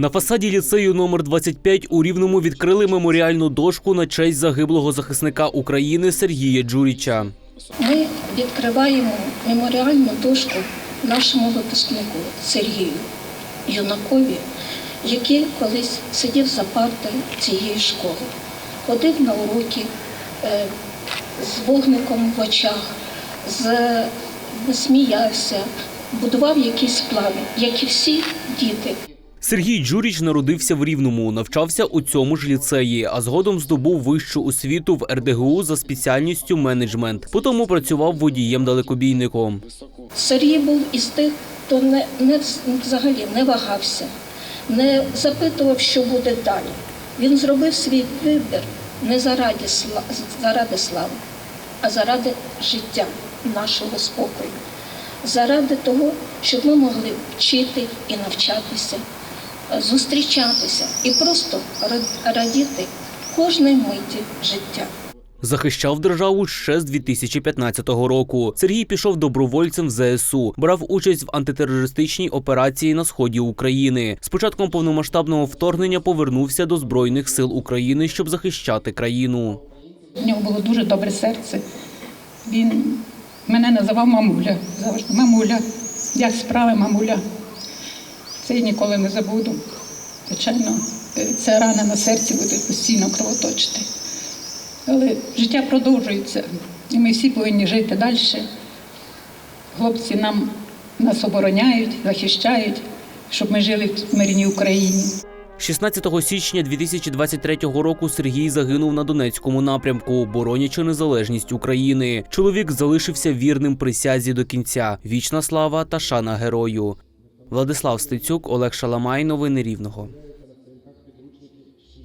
На фасаді ліцею номер 25 у Рівному відкрили меморіальну дошку на честь загиблого захисника України Сергія Джуріча. Ми відкриваємо меморіальну дошку нашому випускнику Сергію Юнакові, який колись сидів за партою цієї школи, ходив на уроки е, з вогником в очах, з, сміявся, будував якісь плани, як і всі діти. Сергій Джуріч народився в Рівному, навчався у цьому ж ліцеї, а згодом здобув вищу освіту в РДГУ за спеціальністю менеджмент. Потім працював водієм-далекобійником. Сергій був із тих, хто не, не взагалі не вагався, не запитував, що буде далі. Він зробив свій вибір не заради, сла- заради слави, а заради життя нашого спокою, заради того, щоб ми могли вчити і навчатися, зустрічатися і просто радіти кожної миті життя. Захищав державу ще з 2015 року. Сергій пішов добровольцем в ЗСУ, брав участь в антитерористичній операції на сході України. З початком повномасштабного вторгнення повернувся до збройних сил України, щоб захищати країну. У нього було дуже добре серце. Він мене називав мамуля. Завжди мамуля. Як справи, мамуля? Це я ніколи не забуду. Звичайно, е, ця рана на серці буде постійно кровоточити. Але життя продовжується, і ми всі повинні жити далі. Хлопці нам нас обороняють, захищають, щоб ми жили в мирній Україні. 16 січня 2023 року Сергій загинув на Донецькому напрямку, боронячи незалежність України. Чоловік залишився вірним присязі до кінця. Вічна слава та шана герою. Владислав Стецюк, Олег Шаламай. Новини Рівного.